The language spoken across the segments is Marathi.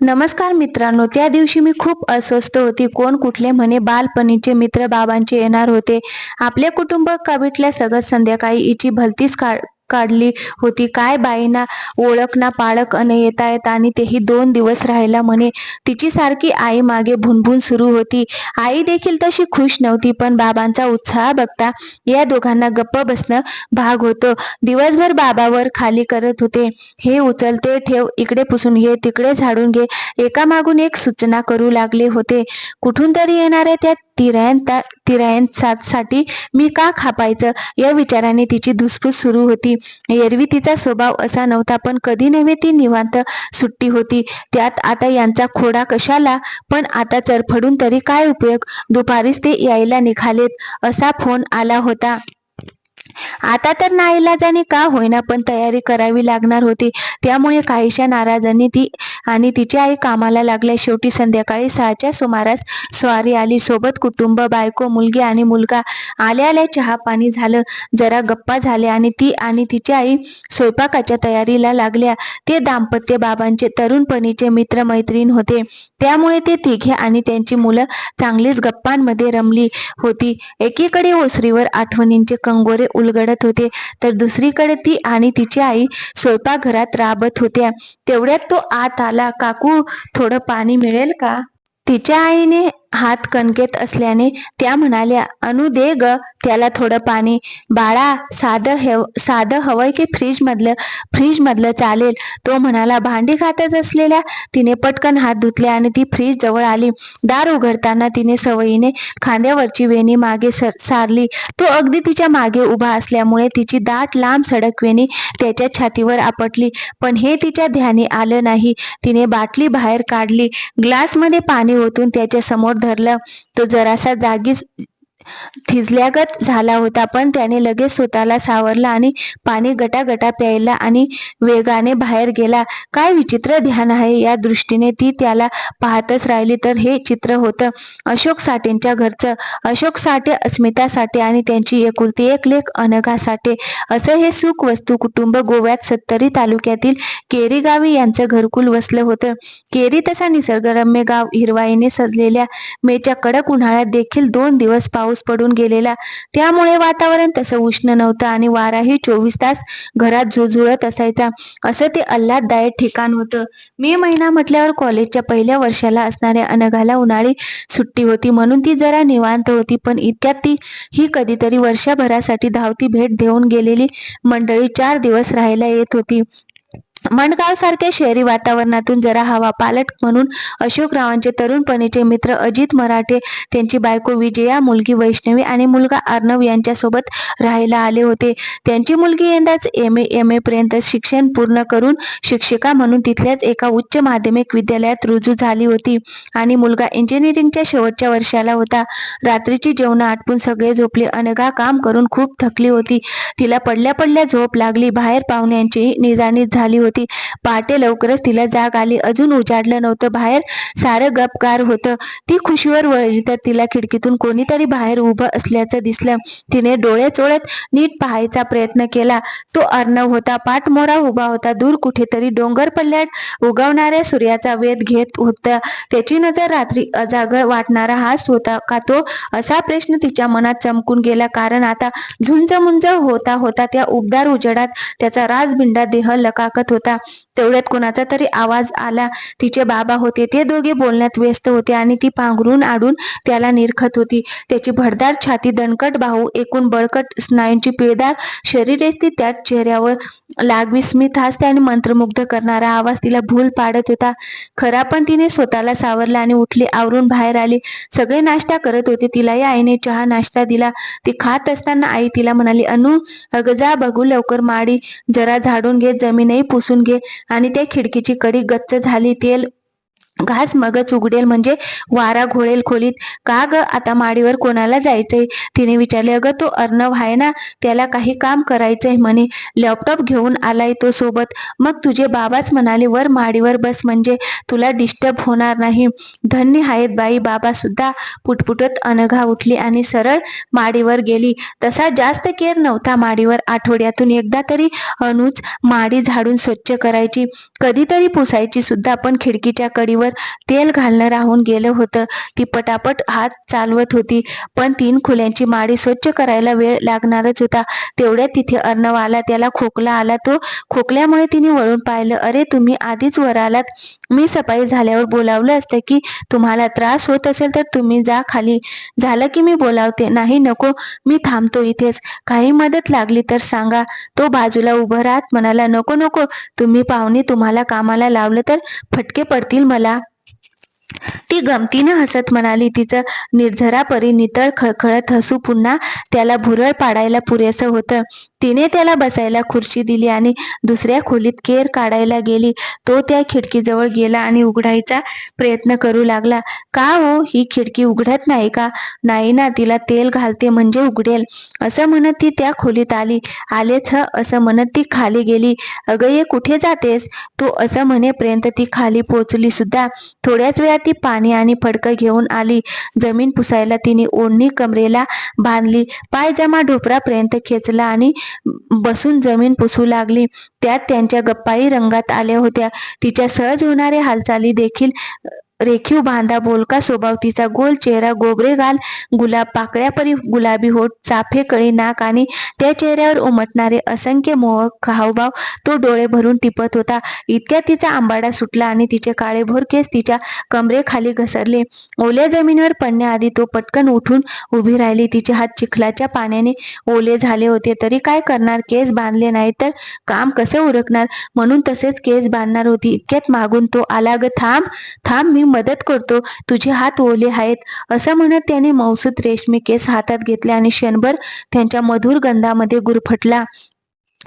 नमस्कार मित्रांनो त्या दिवशी मी खूप अस्वस्थ होती. कोण कुठले म्हणे? बालपणीचे मित्र बाबांचे येणार होते. आपले कुटुंब कविटल्या सगळं संध्याकाळी. हिची भलतीच का काढली होती. काय बाईना ओळख ना पाळक अन येता येत आणि तेही दोन दिवस राहायला म्हणे. तिची सारखी आई मागे भुनभुन सुरू होती. आई देखील तशी खुश नव्हती पण बाबांचा उत्साह बघता या दोघांना गप्प बसणं भाग होतं. दिवसभर बाबावर खाली करत होते. हे उचल ते ठेव इकडे पुसून घे तिकडे झाडून घे. एकामागून एक सूचना करू लागले होते. कुठून तरी येणाऱ्या त्या तिरायंता तिरायंसाठी मी का खापायचं? या विचाराने तिची धुसफूस सुरू होती. एरवी तिचा स्वभाव असा नव्हता पण कधी नव्हे ती निवांत सुट्टी होती. त्यात आता यांचा खोडा कशाला? पण आता चरफडून तरी काय उपयोग? दुपारीच ते यायला निघालेत असा फोन आला होता. आता तर नाईलाजाने का होईना पण तयारी करावी लागणार होती. त्यामुळे काहीशा नाराजांनी ती आणि तिची आई कामाला लागल्या. शेवटी संध्याकाळी सहाच्या सुमारास स्वारी आली. सोबत कुटुंब बायको मुलगी आणि मुलगा आल्या आल्या चहा पाणी झालं. जरा गप्पा झाल्या आणि ती आणि तिची आई स्वयंपाकाच्या तयारीला लागल्या. ते दाम्पत्य बाबांचे तरुणपणीचे मित्र मैत्रीण होते. त्यामुळे ते तिघे आणि त्यांची मुलं चांगलीच गप्पांमध्ये रमली होती. एकीकडे ओसरीवर आठवणींचे कंगोरे उलगडत होते. तर दुसरीकडे ती आणि तिची आई स्वयंपाकघरात राबत होत्या. तेवढ्यात तो आत आला काकू थोडं पाणी मिळेल का? तिच्या आईने हात कणकेत असल्याने त्या म्हणाल्या अनु दे ग त्याला थोडं पाणी. बाळा साधं हेव साधं हवंय की फ्रीज मधलं फ्रीज मधलं चालेल. तो म्हणाला भांडी खातच असलेल्या? तिने पटकन हात धुतले आणि ती फ्रीज जवळ आली. दार उघडताना तिने सवयीने खांद्यावरची वेणी मागे सर सारली. तो अगदी तिच्यामागे उभा असल्यामुळे तिची दाट लांब सडक वेणी त्याच्या छातीवर आपटली. पण हे तिच्या ध्यानी आलं नाही. तिने बाटली बाहेर काढली. ग्लासमध्ये पाणी ओतून त्याच्यासमोर धरलं तो जरासा जागीच थिजल्यागत झाला होता पण त्याने लगेच स्वतःला सावरला आणि पाणी गटागटा प्यायला आणि वेगाने बाहेर गेला. काय विचित्र ध्यान आहे या दृष्टीने ती त्याला पाहतच राहिली. तर हे चित्र होतं अशोक साठेंच्या घरचं. अशोक साठे अस्मिता साठे आणि त्यांची एकुलती एक लेख अनघा साठे. असं हे सुख वस्तू कुटुंब गोव्यात सत्तरी तालुक्यातील केरी गावी यांचं घरकुल वसलं होतं. केरी तसा निसर्गरम्य गाव हिरवाईने सजलेल्या मेच्या कडक उन्हाळ्यात देखील दोन दिवस पाऊस पडून गेलेला. त्यामुळे वातावरण तसं उष्ण नव्हतं आणि वाराही चोवीस तास घरात झुळझुळत असायचा. असं ते आल्हाददायक ठिकाण होतं. मे महिना म्हटल्यावर कॉलेजच्या पहिल्या वर्षाला असणाऱ्या अनघाला उन्हाळी सुट्टी होती. म्हणून ती जरा निवांत होती पण इतक्यात ती ही कधीतरी वर्षभरासाठी धावती भेट देऊन गेलेली मंडळी चार दिवस राहायला येत होती. मणगाव सारख्या शहरी वातावरणातून जरा हवा पालट म्हणून अशोकरावांचे तरुणपणीचे मित्र अजित मराठे त्यांची बायको विजया मुलगी वैष्णवी आणि मुलगा अर्णव यांच्यासोबत राहायला आले होते. त्यांची मुलगी यंदाच एम ए एम ए पर्यंत शिक्षण पूर्ण करून शिक्षिका म्हणून तिथल्याच एका उच्च माध्यमिक विद्यालयात रुजू झाली होती आणि मुलगा इंजिनिअरिंगच्या शेवटच्या वर्षाला होता. रात्रीची जेवण आटपून सगळे झोपले. अनगा काम करून खूप थकली होती. तिला पडल्या पडल्या झोप लागली. बाहेर पाहुण्यांची निजाणीत झाली होती. होती. पहाटे लवकरच तिला जाग आली. अजून उजाडलं नव्हतं. बाहेर सारं गपगार होतं. ती खुशीवर वळली तर तिला खिडकीतून कोणीतरी बाहेर उभं असल्याचं दिसलं. तिने डोळे चोळत नीट पाहायचा प्रयत्न केला. तो अर्णव होता. पाठमोरा उभा होता. दूर कुठेतरी डोंगर पल्ल्यात उगवणाऱ्या सूर्याचा वेध घेत होता. त्याची नजर रात्री अजागळ वाटणारा हाच होता का तो? असा प्रश्न तिच्या मनात चमकून गेला. कारण आता झुंज मुंज होता होता त्या उबदार उजेडात त्याचा राजबिंडा देह लकाकत होता. होता. तेवढ्यात कोणाचा तरी आवाज आला. तिचे बाबा होते. ते दोघे बोलण्यात व्यस्त होते आणि ती पांघरून आडून त्याला निरखत होती. त्याची भरदार छाती दणकट बाहू एकूण बळकट स्नायूंची पिळदार शरीर ती त्या चेहऱ्यावर लागवी स्मित हास्य आणि मंत्रमुग्ध करणारा आवाज तिला भूल पाडत होता. खरा पण तिने स्वतःला सावरला आणि उठली. आवरून बाहेर आली. सगळे नाश्ता करत होते. तिलाही आईने चहा नाश्ता दिला. ती खात असताना आई तिला म्हणाली अनु अगजा बघू लवकर माडी. जरा झाडून घेत जमीनही पुसून घे आणि त्या खिडकीची कडी गच्च झाली तेल घास मगच उघडेल म्हणजे वारा घोळेल खोलीत. का ग आता माडीवर कोणाला जायचंय? तिने विचारले अगं तो अर्णव आहे ना त्याला काही काम करायचंय म्हणे. लॅपटॉप घेऊन आलाय तो सोबत. मग तुझे बाबाच म्हणाले वर माडीवर बस म्हणजे तुला डिस्टर्ब होणार नाही. धन्य आहेत बाई बाबा सुद्धा. पुटपुटत अनघा उठली आणि सरळ माडीवर गेली. तसा जास्त केअर नव्हता माडीवर. आठवड्यातून एकदा तरी अनुज माडी झाडून स्वच्छ करायची. कधीतरी पुसायची सुद्धा पण खिडकीच्या कडीवर तेल घालणं राहून गेलं होतं. ती पटापट हात चालवत होती. पण तीन खुल्यांची माडी स्वच्छ करायला वेळ लागणारच होता. तेवढ्यात तिथे अर्णव आला त्याला खोकला आला. तो खोकल्यामुळे तिने वळून पाहिलं अरे तुम्ही आधीच वर आलात. मी सफाई झाल्यावर बोलावलं असतं की तुम्हाला त्रास होत असेल तर तुम्ही जा खाली. झालं की मी बोलावते. नाही नको. मी थांबतो इथेच. काही मदत लागली तर सांगा तो बाजूला उभं राहत म्हणाला नको नको. तुम्ही पाहुणे तुम्हाला कामाला लावलं तर फटके पडतील मला. ती गमतीनं हसत म्हणाली तिचं निर्झरापरी नितळ खळखळत हसू पुन्हा त्याला भुरळ पाडायला पुरेसं होतं. तिने त्याला बसायला खुर्ची दिली आणि दुसऱ्या खोलीत केर काढायला गेली. तो त्या खिडकीजवळ गेला आणि उघडायचा प्रयत्न करू लागला. का हो? ही खिडकी उघडत नाही का? नाही ना तिला तेल घालते म्हणजे उघडेल. असं म्हणत ती त्या खोलीत आली. आलेच ह असं म्हणत ती खाली गेली. अगं ये कुठे जातेस? तो असं म्हणेपर्यंत ती खाली पोचली सुद्धा. थोड्याच वेळात ती पाणी आणि फडकं घेऊन आली. जमीन पुसायला तिने ओढणी कमरेला बांधली. पायजमा ढोपरापर्यंत खेचला आणि बसून जमीन पुसू लागली. त्यात त्यांच्या गप्पाही रंगात आल्या होत्या. तिच्या सहज होणाऱ्या हालचाली देखील रेखीव बांधा बोलका स्वभाव तिचा गोल चेहरा गोबरे गाल गुलाब पाकळ्यापरी गुलाबी होठ चाफे कळी नाक आणि त्या चेहऱ्यावर उमटणारे असंख्य मोहक हावभाव तो डोळे भरून टिपत होता. इतक्या तिचा आंबाडा सुटला आणि तिचे काळेभोर केस तिच्या कमरेखाली घसरले. ओल्या जमिनीवर पडण्याआधी तो पटकन उठून उभी राहिली. तिचे हात चिखलाच्या पाण्याने ओले झाले होते. तरी काय करणार? केस बांधले नाही तर काम कसे उरकणार? म्हणून तसेच केस बांधणार होती. इतक्यात मागून तो आला ग थांब थांब मी मदत करतो. तुझे हात ओले आहेत. असं म्हणत त्याने मौसूद रेशमी केस हातात घेतले आणि क्षणभर त्यांच्या मधुर गंधामध्ये गुरफटला.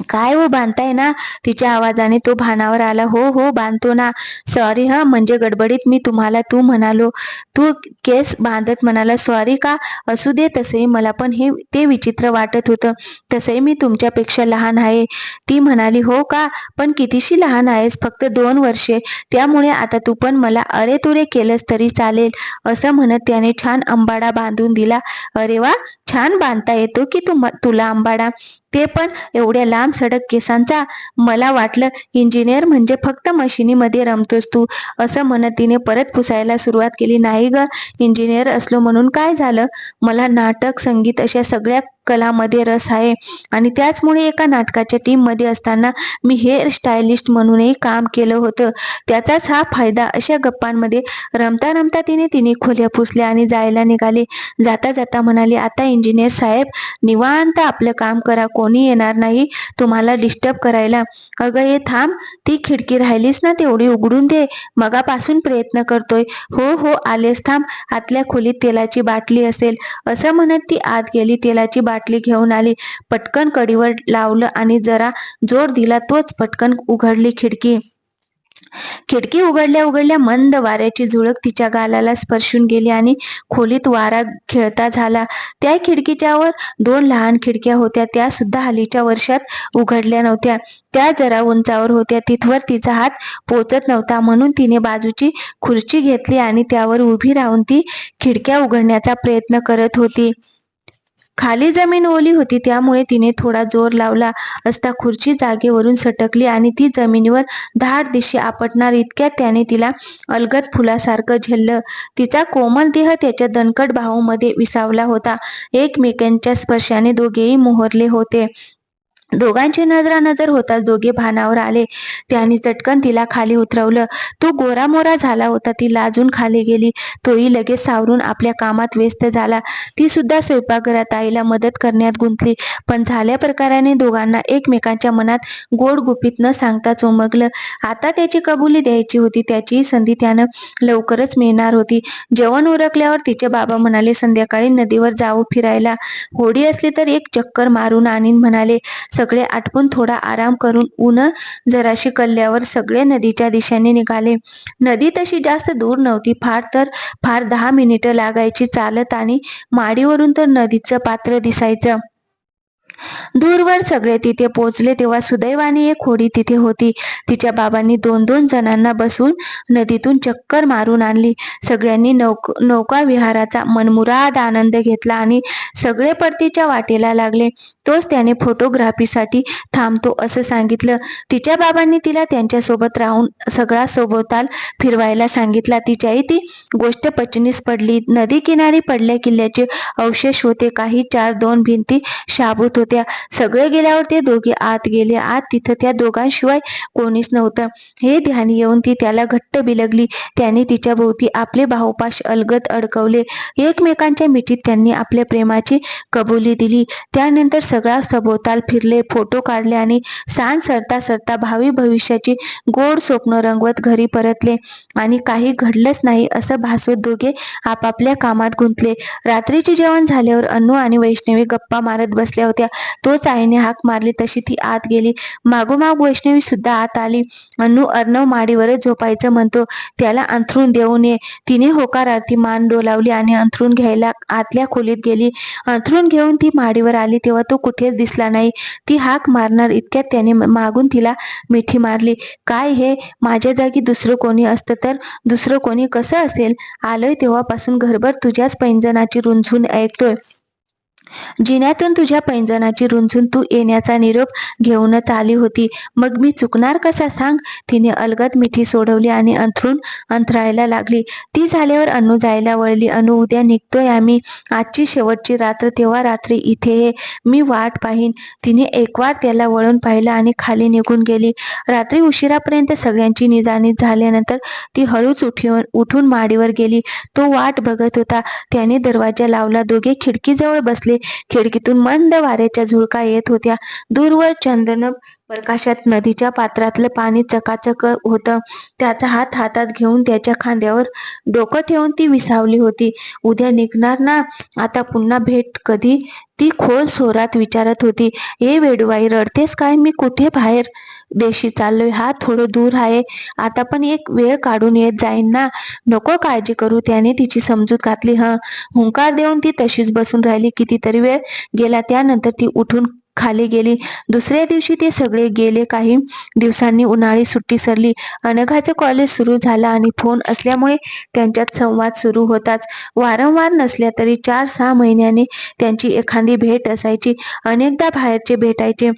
काय हो बांधताय ना? तिच्या आवाजाने तो भानावर आला हो हो बांधतो ना. सॉरी हा म्हणजे गडबडीत मी तुम्हाला तू म्हणालो. तू केस बांधत म्हणाला सॉरी का? असू दे तसंही मला पण हे ते विचित्र वाटत होतं. तसंही मी तुमच्यापेक्षा लहान आहे. ती म्हणाली हो का? पण कितीशी लहान आहेस? फक्त दोन वर्षे. त्यामुळे आता तू पण मला अरे तुरे केलंस तरी चालेल. असं म्हणत त्याने छान अंबाडा बांधून दिला. अरे वा! छान बांधता येतो की तुम तुला अंबाडा? ते पण एवढ्या लांब सडक केसांचा मला वाटलं इंजिनियर म्हणजे फक्त मशिनीमध्ये रमतोस तू असं म्हणत तिने परत पुसायला सुरुवात केली. नाही ग इंजिनियर असलो म्हणून काय झालं? मला नाटक संगीत अशा सगळ्या कलामध्ये रस आहे. आणि त्याचमुळे एका नाटकाच्या टीममध्ये असताना मी हेअर स्टायलिस्ट म्हणूनही काम केलं होतं. त्याचाच हा फायदा अशा गप्पांमध्ये रमता रमता तिने तिने खोल्या पुसल्या आणि जायला निघाले. जाता जाता म्हणाले आता इंजिनियर साहेब निवांत आपलं काम करा कोणी येणार नाही तुम्हाला डिस्टर्ब करायला. अगं ये थांब ती खिडकी राहिलीस ना तेवढी उघडून दे. मगापासून प्रयत्न करतोय. हो हो आलेस थांब. आतल्या खोलीत तेलाची बाटली असेल. असं म्हणत ती आत गेली. तेलाची बाटली घेऊन आली. पटकन कडीवर लावलं आणि जरा जोर दिला तोच पटकन उघडली खिडकी. खिडकी उघडल्या उघडल्या मंद वाऱ्याची झुळक तिच्या गालाला स्पर्शून गेली आणि खोलीत वारा खेळता झाला. त्या खिडकीच्यावर दोन लहान खिडक्या होत्या त्या सुद्धा हल्लीच्या वर्षात उघडल्या नव्हत्या. त्या जरा उंचावर होत्या तिथवर तिचा हात पोचत नव्हता म्हणून तिने बाजूची खुर्ची घेतली आणि त्यावर उभी राहून ती खिडक्या उघडण्याचा प्रयत्न करत होती. खाली जमीन ओली होती त्यामुळे तिने थोडा जोर लावला. असता खुर्ची जागेवरून सटकली आणि ती जमिनीवर धाड दिशी आपटणार इतक्यात त्याने तिला अलगद फुलासारखं झेललं. तिचा कोमल देह त्याच्या दणकट भाऊमध्ये विसावला होता. एकमेकांच्या स्पर्शाने दोघेही मोहरले होते. दोघांची नजरा नजर होताच दोघे भानावर आले. त्यांनी चटकन तिला खाली उतरवलं. तो गोरामोरा झाला होता. ती लाजून खाली गेली. तोही लगेच सावरून आपल्या कामात व्यस्त झाला. ती सुद्धा स्वयंपाकघरात आईला मदत करण्यात गुंतली. पण झाल्या प्रकाराने दोघांना एकमेकांच्या मनात गोड गुपित न सांगता चोमगलं. आता त्याची कबुली द्यायची होती. त्याचीही संधी त्यानं लवकरच मिळणार होती. जेवण उरकल्यावर तिचे बाबा म्हणाले संध्याकाळी नदीवर जाऊ फिरायला. होडी असली तर एक चक्कर मारून आणीन म्हणाले. सगळे आटपून थोडा आराम करून ऊन जराशी कल्ल्यावर सगळे नदीच्या दिशेने निघाले. नदी तशी जास्त दूर नव्हती. फार तर फार दहा मिनिटं लागायची चालत आणि माडीवरून तर नदीचं पात्र दिसायचं. दूरवर सगळे तिथे पोचले तेव्हा सुदैवाने एक होडी तिथे होती. तिच्या बाबांनी दोन दोन जणांना बसून नदीतून चक्कर मारून आणली. सगळ्यांनी नौक नौका विहाराचा मनमुराद आनंद घेतला आणि सगळे परतीच्या वाटेला लागले. तोच त्याने फोटोग्राफीसाठी थांबतो असं सांगितलं. तिच्या बाबांनी तिला त्यांच्यासोबत राहून सगळा सभोवताल फिरवायला सांगितला. तिच्याही ती गोष्ट पचनीस पडली. नदी किनारी पडल्या किल्ल्याचे अवशेष होते. काही चार दोन भिंती शाबूत होत्या. सगळे गेल्यावर ते दोघे आत गेले. आत तिथं त्या दोघांशिवाय कोणीच नव्हतं. हे ध्यान येऊन ती त्याला घट्ट बिलगली. त्याने तिच्या भोवती आपले बाहुपाश अलगत अडकवले. एकमेकांच्या मिठीत त्यांनी आपल्या प्रेमाची कबुली दिली. त्यानंतर सगळा सभोवताल फिरले फोटो काढले आणि सांज सरता सरता भावी भविष्याची गोड स्वप्न रंगवत घरी परतले. आणि काही घडलंच नाही असं भासवत दोघे आपापल्या कामात गुंतले. रात्रीचे जेवण झाल्यावर अन्नू आणि वैष्णवी गप्पा मारत बसल्या होत्या. तोच आईने हाक मारली. तशी ती आत गेली. मागोमाग वैष्णवी सुद्धा आत आली. अनु अर्णव माडीवरच झोपायचं म्हणतो. त्याला अंथरून देऊ नये. तिने होकारार्थी मान डोलावली आणि अंथरून घ्यायला आतल्या खोलीत गेली. अंथरून घेऊन ती माडीवर आली. तेव्हा तो कुठेच दिसला नाही. ती हाक मारणार इतक्यात त्याने मागून तिला मिठी मारली. काय हे? माझ्या जागी दुसरं कोणी असतं तर? दुसरं कोणी कसं असेल? आलोय तेव्हापासून घरभर तुझ्याच पैंजनाची रुंझून ऐकतोय. जिन्यातून तुझ्या पैंजनाची रुंझून तू येण्याचा निरोप घेऊनच आली होती. मग मी चुकणार कसा सांग? तिने अलगद मिठी सोडवली आणि अंथरून अंथरायला लागली. ती झाल्यावर अनु जायला वळली. अनु उद्या निघतोय आम्ही. आजची शेवटची रात्र तेव्हा रात्री इथे हे मी वाट पाहीन. तिने एकवार त्याला वळून पाहिलं आणि खाली निघून गेली. रात्री उशिरापर्यंत सगळ्यांची निजानीज झाल्यानंतर ती हळूच उठून उठून माडीवर गेली. तो वाट बघत होता. त्याने दरवाजा लावला. दोघे खिडकीजवळ बसले. खिडकीतून मंद वाऱ्याच्या झुळका येत होत्या. दूरवर चंदन प्रकाशात नदीच्या पात्रातलं पाणी चकाचक होतं. त्याचा हात हातात घेऊन त्याच्या खांद्यावर डोकं ठेवून ती विसावली होती. उद्या निघणार ना? आता पुन्हा भेट कधी? ती खोल सोरात विचारत होती. ए वेडूबाई रडतेस काय? मी कुठे बाहेर देशी चाललोय. हा थोडं दूर आहे. आता पण एक वेळ काढून येत जाईन ना. नको काळजी करू. त्याने तिची समजूत घातली. ह. हुंकार देऊन ती तशीच बसून राहिली. कितीतरी वेळ गेला. त्यानंतर ती उठून खाली गेली. दुसऱ्या दिवशी ते सगळे गेले. काही दिवसांनी उन्हाळी सुट्टी सरली. अनघाचं कॉलेज सुरू झालं आणि फोन असल्यामुळे त्यांच्यात संवाद सुरू होताच. वारंवार नसल्या तरी चार सहा महिन्याने त्यांची एखादी भेट असायची. अनेकदा बाहेरचे भेटायचे.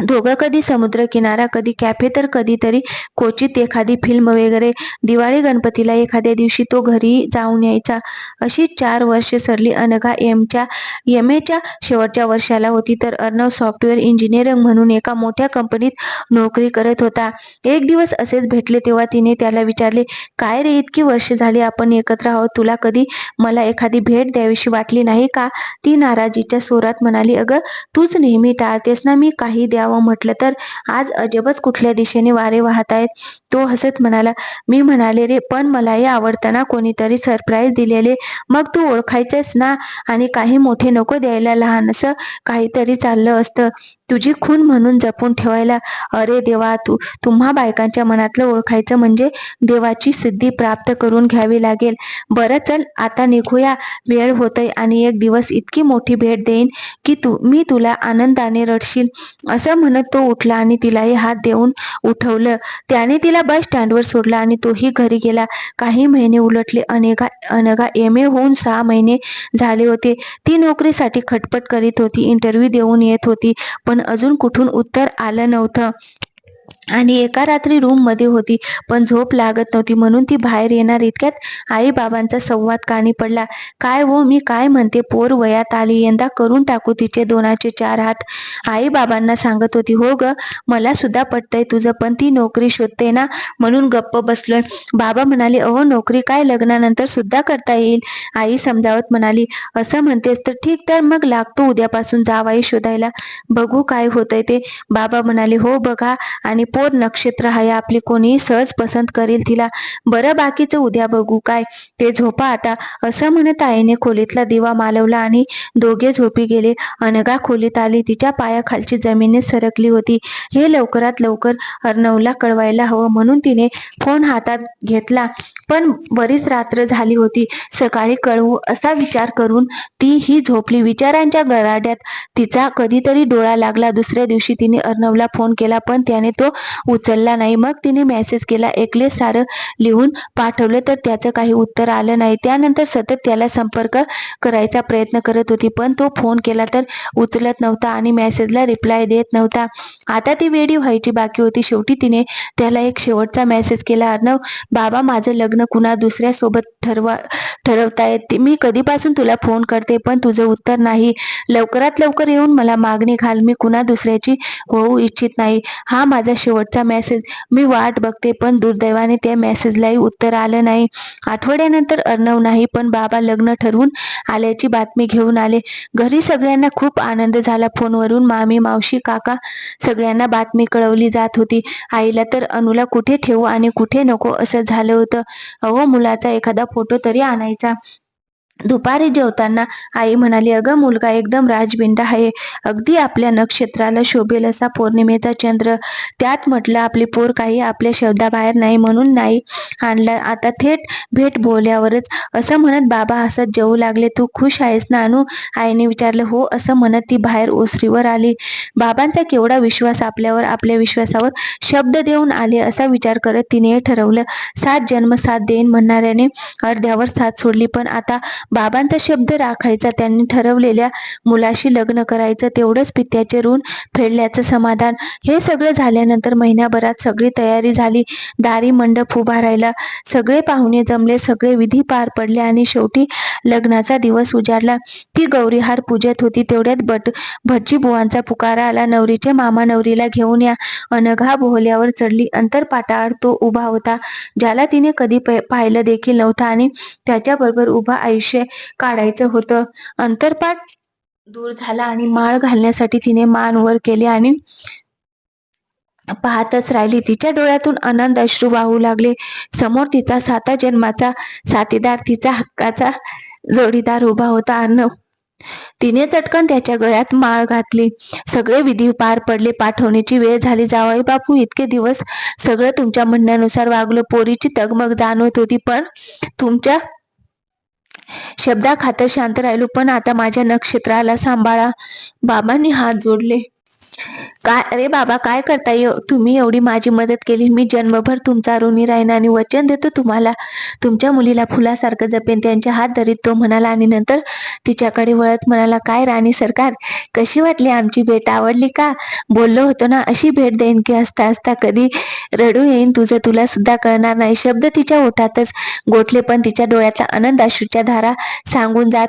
दोघं कधी समुद्र किनारा कधी कॅफे तर कधीतरी क्वचित एखादी फिल्म वगैरे दिवाळी गणपतीला एखाद्या दिवशी तो घरी जाऊन यायचा. अशी चार वर्ष सरली. अनघा एमच्या एम एच्या शेवटच्या वर्षाला होती तर अर्णव सॉफ्टवेअर इंजिनियर म्हणून एका मोठ्या कंपनीत नोकरी करत होता. एक दिवस असेच भेटले तेव्हा तिने त्याला विचारले काय रे इतकी वर्ष झाली आपण एकत्र आहोत. तुला कधी मला एखादी भेट द्यावीशी वाटली नाही का? ती नाराजीच्या स्वरात म्हणाली अगं तूच नेहमी टाळतेस ना मी काही द्या जावं म्हटलं तर आज अजबच कुठल्या दिशेने वारे वाहत आहेत? तो हसत म्हणाला मी म्हणाले रे पण मलाही आवडताना कोणीतरी सरप्राईज दिलेले. मग तू ओळखायचंस ना? आणि काही मोठे नको द्यायला लहान असं काहीतरी चाललं असतं. तुझी खून म्हणून जपून ठेवायला. अरे देवा तू तुम्हा बायकांच्या मनातलं ओळखायचं म्हणजे देवाची सिद्धी प्राप्त करून घ्यावी लागेल. बरं चल आता निघूया. वेळ होतय आणि एक दिवस इतकी मोठी भेट देईन की तू मी तुला आनंदाने रडशील. असं म्हणत तो उठला आणि तिलाही हात देऊन उठवलं. त्याने तिला बस स्टँडवर सोडला आणि तोही घरी गेला. काही महिने उलटले. अनेका अनगा एम ए होऊन सहा महिने झाले होते. ती नोकरीसाठी खटपट करीत होती. इंटरव्ह्यू देऊन येत होती. पण अजून कुठून उत्तर आलं नव्हतं. आणि एका रात्री रूममध्ये होती पण झोप लागत नव्हती. म्हणून ती बाहेर येणार इतक्यात आई बाबांचा संवाद कानी पडला. काय हो मी काय म्हणते? पोर वयात आली यंदा करून टाकू तिचे दोनाचे चार हात. आई बाबांना सांगत होती हो ग मला सुद्धा पटतंय तुझं पण ती नोकरी शोधते ना? म्हणून गप्प बसलोय बाबा म्हणाले अहो नोकरी काय लग्नानंतर सुद्धा करता येईल? आई समजावत म्हणाली असं म्हणतेस तर ठीक तर मग लागतो उद्यापासून जावाई शोधायला. बघू काय होतंय ते. बाबा म्हणाले हो बघा. आणि पोर नक्षत्र आहे आपली कोणीही सहज पसंत करेल तिला. बरं बाकीचं उद्या बघू काय. ते झोपा आता. असं म्हणत आईने खोलीतला दिवा मालवला आणि दोघे झोपी गेले. अनगा खोलीत आली. तिच्या पायाखालची जमिनी सरकली होती. हे लवकरात लवकर अर्णवला कळवायला हवं म्हणून तिने फोन हातात घेतला. पण बरीच रात्र झाली होती. सकाळी कळवू असा विचार करून ती ही झोपली. विचारांच्या गराड्यात तिचा कधीतरी डोळा लागला. दुसऱ्या दिवशी तिने अर्णवला फोन केला पण त्याने तो उचलला नाही. मग तिने मेसेज केला एकले सारं लिहून पाठवलं तर त्याचं काही उत्तर आलं नाही. त्यानंतर सतत त्याला संपर्क करायचा प्रयत्न करत होती पण तो फोन केला तर उचलत नव्हता आणि मेसेजला रिप्लाय देत नव्हता. आता ती वेडी व्हायची बाकी होती. शेवटी तिने त्याला एक शेवटचा मेसेज केला अर्णव बाबा माझं लग्न कुणा दुसऱ्या सोबत ठरवा ठरवतायत मी कधीपासून तुला फोन करते पण तुझं उत्तर नाही. लवकरात लवकर येऊन मला मागणी घाल. मी कुणा दुसऱ्याची होऊ इच्छित नाही. हा माझा शेवटचा मेसेज मी वाट बघते पण दुर्दैवाने त्या मेसेजलाही उत्तर आलं नाही. आठवड्यानंतर अर्णव नाही पण बाबा लग्न ठरवून आल्याची बातमी घेऊन आले. घरी सगळ्यांना खूप आनंद झाला फोनवरून. मामी मावशी काका सगळ्यांना बातमी कळवली जात होती. आईला तर अनुला कुठे ठेवू आणि कुठे नको असं झालं होतं. अहो मुलाचा एखादा फोटो तरी आणायचा. दुपारी जेवताना आई म्हणाली अगं मुलगा एकदम राजबिंड आहे. अगदी आपल्या नक्षत्राला शोभेल असा पौर्णिमेचा चंद्र. त्यात म्हटलं आपली पोर काही आपल्या शब्दाबाहेर नाही म्हणून नाही आणला. आता थेट भेट बोलल्यावरच. असं म्हणत बाबा हसत जेवू लागले. तू खुश आहेस ना अनु? आईने विचारलं हो असं म्हणत ती बाहेर ओसरीवर आली. बाबांचा केवढा विश्वास आपल्यावर आपल्या विश्वासावर शब्द देऊन आले असा विचार करत तिने हे ठरवलं. सात जन्म साथ देईन म्हणणाऱ्याने अर्ध्यावर साथ सोडली. पण आता बाबांचा शब्द राखायचा त्यांनी ठरवलेल्या मुलाशी लग्न करायचं तेवढंच पित्याचे ऋण फेडल्याचं समाधान. हे सगळं झाल्यानंतर महिन्याभरात सगळी तयारी झाली. दारी मंडप उभा राहिला. सगळे पाहुणे जमले सगळे विधी पार पडले आणि शेवटी लग्नाचा दिवस उजाडला. ती गौरीहार पूजेत होती. तेवढ्यात बट भटजी बुवांचा पुकारा आला. नवरीचे मामा नवरीला घेऊन या. अनघा बोहल्यावर चढली. अंतरपाटाआड तो उभा होता ज्याला तिने कधी प- पाहिलं देखील नव्हता आणि त्याच्याबरोबर उभा आयुष्य काढायचं होतं. अंतरपाठ दूर झाला आणि माळ घालण्यासाठी तिने मान वर केले आणि पाहतच राहिली. तिच्या डोळ्यातून आनंद अश्रू वाहू लागले. समोर तिचा साता जन्माचा साथीदार तिचा हक्काचा जोडीदार उभा होता. अर्णव तिने चटकन त्याच्या गळ्यात माळ घातली. सगळे विधी पार पडले. पाठवण्याची वेळ झाली. जावाई बापू इतके दिवस सगळं तुमच्या म्हणण्यानुसार वागलो. पोरीची तगमग जाणवत होती पण तुमच्या शब्दा खात शांत राहिलो पण आता माझ्या नक्षत्राला सांभाळा. बाबांनी हात जोडले. काय अरे बाबा काय करताय तुम्ही एवढी माझी मदत केली. मी जन्मभर तुमचा ऋणी राहीन आणि वचन देतो तुम्हाला. तुमच्या मुलीला फुलासारखं जपेन. त्यांचे हात धरीत तो म्हणाला आणि नंतर तिच्याकडे वळत म्हणाला काय राणी सरकार कशी वाटली आमची भेट? आवडली का? बोललो होतो ना अशी भेट देईन की असता असता कधी रडू येईन? तुझं तुला सुद्धा कळणार नाही. शब्द तिच्या ओठातच गोठले पण तिच्या डोळ्यातला आनंद अश्रूच्या धारा सांगून जात